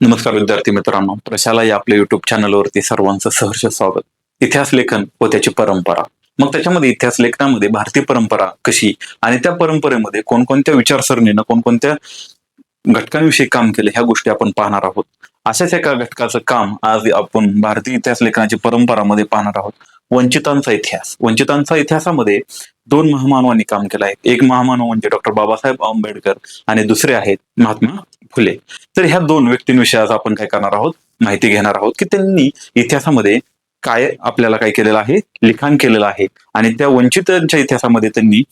नमस्कार विद्यार्थी मित्रांनो प्रशाला या आपल्या युट्यूब चॅनलवरती सर्वांचं सहर्ष स्वागत. इतिहास लेखन व त्याची परंपरा. मग त्याच्यामध्ये इतिहास लेखनामध्ये भारतीय परंपरा कशी आणि त्या परंपरेमध्ये कोणकोणत्या विचारसरणीनं कोणकोणत्या घटकांविषयी काम केले ह्या गोष्टी आपण पाहणार आहोत. अशाच एका घटकाचं काम आज आपण भारतीय इतिहास लेखनाची परंपरामध्ये पाहणार आहोत. वंचितांचा इतिहास. वंचितांचा इतिहासामध्ये दोन महामानवांनी काम केलं आहे. एक महामानव म्हणजे डॉक्टर बाबासाहेब आंबेडकर आणि दुसरे आहेत महात्मा फुले तर ह्या दोन व्यक्तींविषयी आज आपण काय करणार आहोत? माहिती घेणार आहोत की त्यांनी इतिहासामध्ये काय आपल्याला काय केलेलं आहे? लिखाण केलेलं आहे. आणि त्या वंचितांच्या इतिहासामध्ये त्यांनी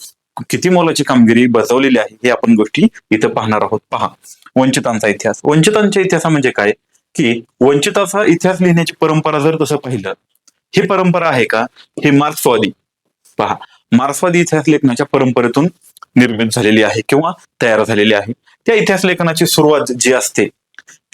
किती मोलाची कामगिरी बजावलेली आहे हे आपण गोष्टी इथं पाहणार आहोत. पहा. वंचितांचा इतिहास. वंचितांच्या इतिहासा म्हणजे काय? की वंचिताचा इतिहास लिहिण्याची परंपरा जर तसं पाहिलं ही परंपरा आहे का? हे मार्क्सवादी. पहा. मार्क्सवादी इतिहास लेखनाच्या परंपरेतून निर्मित झालेली आहे किंवा तयार झालेली आहे. त्या इतिहास लेखनाची सुरुवात जी असते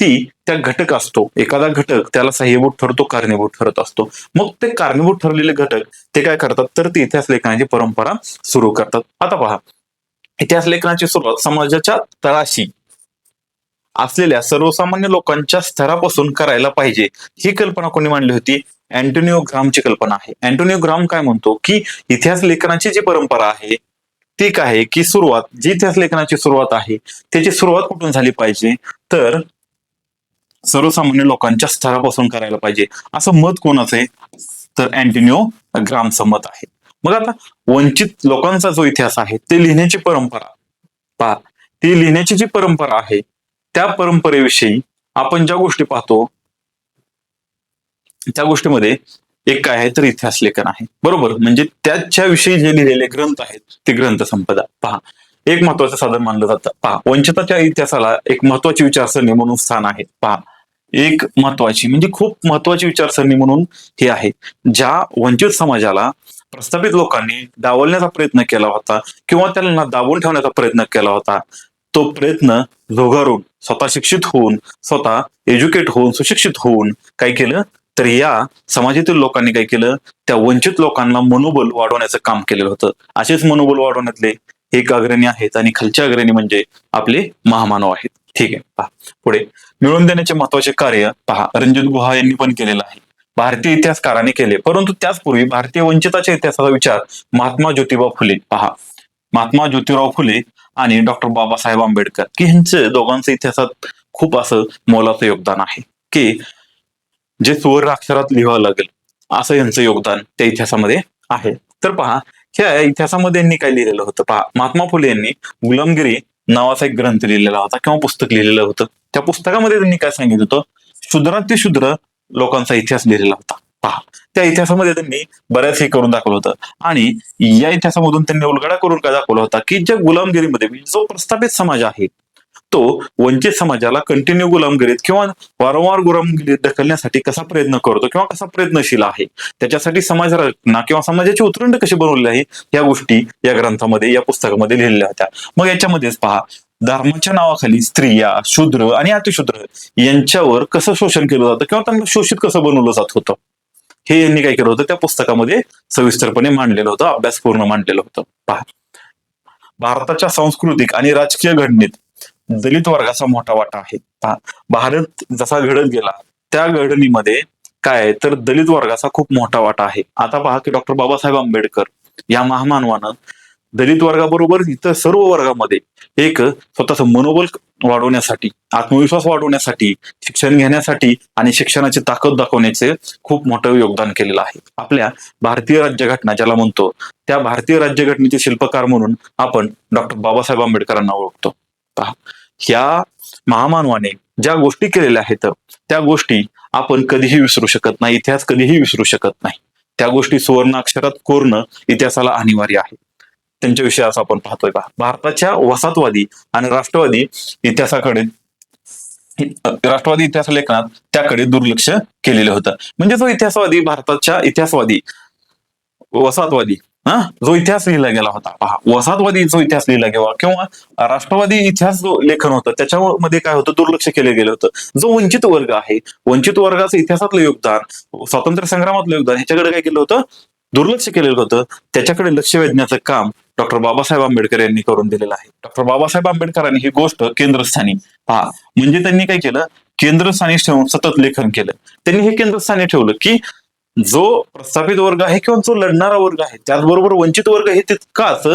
ती त्या घटक असतो. एखादा घटक त्याला सहाय्यभूत ठरतो कारणीभूत ठरत असतो. मग ते कारणीभूत ठरलेले घटक ते काय करतात? तर ते इतिहास लेखनाची परंपरा सुरू करतात. आता पहा. इतिहास लेखनाची सुरुवात समाजाच्या तळाशी असलेल्या सर्वसामान्य लोकांच्या स्तरापासून करायला पाहिजे. ही कल्पना कोणी मांडली होती? अँटोनिओ ग्रामची कल्पना आहे. अँटोनिओ ग्राम काय म्हणतो? की इतिहास लेखनाची जी परंपरा आहे ती काय आहे की सुरुवात जी इतिहास लेखनाची सुरुवात आहे त्याची सुरुवात कुठून झाली पाहिजे? तर सर्वसामान्य लोकांच्या स्तरापासून करायला पाहिजे. असं मत कोणाचं आहे? तर अँटिनिओ ग्रामचं मत आहे. मग आता वंचित लोकांचा जो इतिहास आहे ते लिहिण्याची परंपरा. पहा ती लिहिण्याची जी परंपरा आहे त्या परंपरेविषयी आपण ज्या गोष्टी पाहतो त्या गोष्टीमध्ये एक काय आहे तर इतिहास लेखन आहे. बरोबर? म्हणजे त्याच्याविषयी जे लिहिलेले ग्रंथ आहेत ते ग्रंथ संपदा. पहा. एक महत्वाचं साधन मानलं जातं. पहा. वंचिताच्या इतिहासाला एक महत्वाची विचारसरणी म्हणून स्थान आहे. पहा. एक महत्वाची म्हणजे खूप महत्वाची विचारसरणी म्हणून हे आहे. ज्या वंचित समाजाला प्रस्थापित लोकांनी डावलण्याचा प्रयत्न केला होता किंवा त्यांना दाबून ठेवण्याचा प्रयत्न केला होता तो प्रयत्न झोगारून स्वतः शिक्षित होऊन स्वतः एज्युकेट होऊन सुशिक्षित होऊन काय केलं? तर या समाजातील लोकांनी काय केलं? त्या वंचित लोकांना मनोबल वाढवण्याचं काम केलेलं होतं. असेच मनोबल वाढवण्यातले एक अग्रणी आहेत आणि खालच्या अग्रणी म्हणजे आपले महामानव आहेत. ठीक आहे पहा. पुढे. मिळवून देण्याचे महत्त्वाचे कार्य पहा रणजित गुहा यांनी पण केलेलं आहे. भारतीय इतिहासकारांनी केले. परंतु त्याचपूर्वी भारतीय वंचिताच्या इतिहासाचा विचार महात्मा ज्योतिबा फुले पहा. महात्मा ज्योतिराव फुले आणि डॉक्टर बाबासाहेब आंबेडकर की ह्यांचं दोघांचं इतिहासात खूप असं मोलाचं योगदान आहे की जे सुवर्ण अक्षरात लिहावं लागेल असं यांचं योगदान त्या इतिहासामध्ये आहे. तर पहा ह्या इतिहासामध्ये यांनी काय लिहिलेलं होतं? पहा महात्मा फुले यांनी गुलामगिरी नावाचा एक ग्रंथ लिहिलेला होता किंवा पुस्तक लिहिलेलं होतं. त्या पुस्तकामध्ये त्यांनी काय सांगितलं होतं? शूद्रात शूद्र लोकांचा इतिहास लिहिलेला होता. पहा त्या इतिहासामध्ये त्यांनी बऱ्याच हे करून दाखवलं होतं. आणि या इतिहासामधून त्यांनी उलगडा करून काय दाखवला होता? की ज्या गुलामगिरीमध्ये म्हणजे जो प्रस्थापित समाज आहे तो वंचित समाजाला कंटिन्यू गुलामगिरीत किंवा वारंवार गुलामगिरीत ढकलण्यासाठी कसा प्रयत्न करतो किंवा कसा प्रयत्नशील आहे? त्याच्यासाठी समाज रचना किंवा समाजाची उतरंड कशी बनवली आहे? या गोष्टी या ग्रंथामध्ये या पुस्तकामध्ये लिहिलेल्या होत्या. मग याच्यामध्येच पहा धर्माच्या नावाखाली स्त्रिया शूद्र आणि अतिशूद्र यांच्यावर कसं शोषण केलं जातं किंवा त्यांना शोषित कसं बनवलं जात होतं? हे यांनी काय केलं होतं? त्या पुस्तकामध्ये सविस्तरपणे मांडलेलं होतं अभ्यासपूर्ण मांडलेलं होतं. पहा. भारताच्या सांस्कृतिक आणि राजकीय घडणीत दलित वर्गाचा मोठा वाटा आहे. भारत जसा घडत गेला त्या घडणीमध्ये काय तर दलित वर्गाचा खूप मोठा वाटा आहे. आता पहा की डॉक्टर बाबासाहेब आंबेडकर या महामानवानं दलित वर्गाबरोबर इतर सर्व वर्गामध्ये एक स्वतःचं मनोबल वाढवण्यासाठी आत्मविश्वास वाढवण्यासाठी शिक्षण घेण्यासाठी आणि शिक्षणाची ताकद दाखवण्याचे खूप मोठं योगदान केलेलं आहे. आपल्या भारतीय राज्यघटना ज्याला म्हणतो त्या भारतीय राज्यघटनेचे शिल्पकार म्हणून आपण डॉक्टर बाबासाहेब आंबेडकरांना ओळखतो. पहा ह्या महामानवाने ज्या गोष्टी केलेल्या आहेत त्या गोष्टी आपण कधीही विसरू शकत नाही इतिहास कधीही विसरू शकत नाही. त्या गोष्टी सुवर्ण अक्षरात कोरणं इतिहासाला अनिवार्य आहे. त्यांच्याविषयी असं आपण पाहतोय का भारताच्या वसाहतवादी आणि राष्ट्रवादी इतिहासाकडे राष्ट्रवादी इतिहास लेखनात त्याकडे दुर्लक्ष केलेलं होतं. म्हणजे जो इतिहासवादी भारताच्या इतिहासवादी वसाहतवादी जो इतिहास लिहिला गेला होता. पहा वसाहतवादी जो इतिहास लिहिला गेला किंवा राष्ट्रवादी इतिहास जो लेखन होतं त्याच्यामध्ये काय होतं? दुर्लक्ष केलं गेलं होतं. जो वंचित वर्ग आहे वंचित वर्गाचं इतिहासातलं योगदान स्वातंत्र्य संग्रामातलं योगदान ह्याच्याकडे काय केलं होतं? दुर्लक्ष केलेलं होतं. त्याच्याकडे लक्ष वेधण्याचं काम डॉक्टर बाबासाहेब आंबेडकर यांनी करून दिलेलं आहे. डॉक्टर बाबासाहेब आंबेडकरांनी ही गोष्ट केंद्रस्थानी पहा म्हणजे त्यांनी काय केलं? केंद्रस्थानी ठेवून सतत लेखन केलं. त्यांनी हे केंद्रस्थानी ठेवलं की जो प्रस्थापित वर्ग आहे किंवा जो लढणारा वर्ग आहे त्याचबरोबर वंचित वर्ग हे तितकाच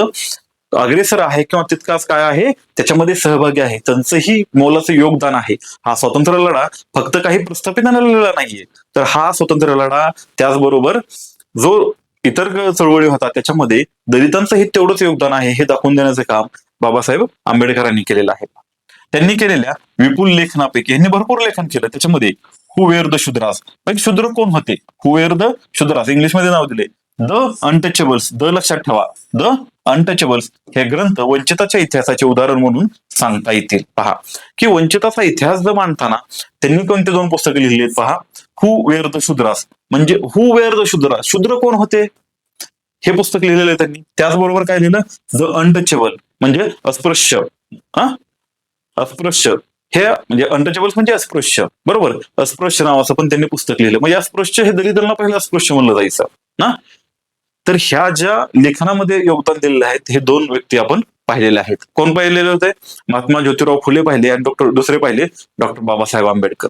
अग्रेसर आहे किंवा तितकाच काय आहे त्याच्यामध्ये सहभागी आहे. त्यांचंही मोलाचं योगदान आहे. हा स्वातंत्र्य लढा फक्त काही प्रस्थापितांना लढा नाहीये. तर हा स्वातंत्र्य लढा त्याचबरोबर जो इतर चळवळी होता त्याच्यामध्ये दलितांचंही तेवढंच योगदान आहे हे दाखवून देण्याचं काम बाबासाहेब आंबेडकरांनी केलेलं आहे. त्यांनी केलेल्या विपुल लेखनापैकी यांनी भरपूर लेखन केलं. त्याच्यामध्ये हु वेअर द शुद्रास. म्हणजे शूद्र कोण होते? Who were the Shudras. इंग्लिशमध्ये नाव दिले. द अनटचेबल्स द लक्षात ठेवा. द अनटचेबल्स हे ग्रंथ वंचिताच्या इतिहासाचे उदाहरण म्हणून सांगता येतील. पहा. की वंचिताचा इतिहास जर मांडताना त्यांनी कोणते दोन पुस्तकं लिहिली आहेत पहा? Who were the Shudras? म्हणजे हु वेअर द शुद्रास? शूद्र कोण होते? हे पुस्तक लिहिलेलं आहे त्यांनी. त्याचबरोबर काय लिहिलं? द अनटचेबल म्हणजे अस्पृश्य. हा? अस्पृश्य. हे म्हणजे अनटचेबल्स म्हणजे अस्पृश्य. बरोबर? अस्पृश्य नावाचं पण त्यांनी पुस्तक लिहिलं. म्हणजे अस्पृश्य हे दलितांना पहिलं अस्पृश्य म्हणलं जायचं. ना? तर ह्या ज्या लेखनामध्ये योगदान दिलेलं आहेत हे दोन व्यक्ती आपण पाहिलेले आहेत. कोण पाहिलेले होते? महात्मा ज्योतिराव फुले पाहिले आणि डॉक्टर दुसरे पाहिले डॉक्टर बाबासाहेब आंबेडकर.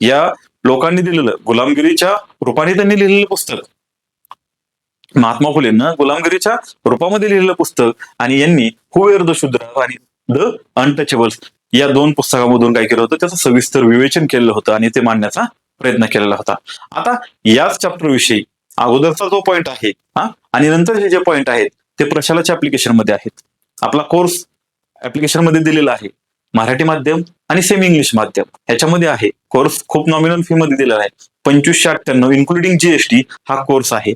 या लोकांनी दिलेलं गुलामगिरीच्या रूपाने त्यांनी लिहिलेलं पुस्तक. महात्मा फुलेंना गुलामगिरीच्या रूपामध्ये लिहिलेलं पुस्तक आणि यांनी हुवेर द शूद्र आणि द अनटचेबल्स या दोन पुस्तकामधून काय केलं होतं? त्याचं सविस्तर विवेचन केलेलं होतं आणि ते मांडण्याचा प्रयत्न केलेला होता. आता याच चॅप्टर विषयी अगोदरचा जो पॉईंट आहे हा आणि नंतरचे जे पॉईंट आहेत ते प्रशालाच्या ऍप्लिकेशनमध्ये आहेत. आपला कोर्स ऍप्लिकेशनमध्ये दिलेला आहे. मराठी माध्यम आणि सेमी इंग्लिश माध्यम. ह्याच्यामध्ये आहे. कोर्स खूप नॉमिनल फी मध्ये दिलेला आहे. पंचवीसशे अठ्ठ्याण्णव इन्क्लुडिंग जीएसटी हा कोर्स आहे.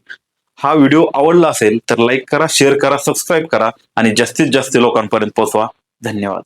हा व्हिडिओ आवडला असेल तर लाईक करा शेअर करा सबस्क्राईब करा आणि जास्तीत जास्त लोकांपर्यंत पोहोचवा. धन्यवाद.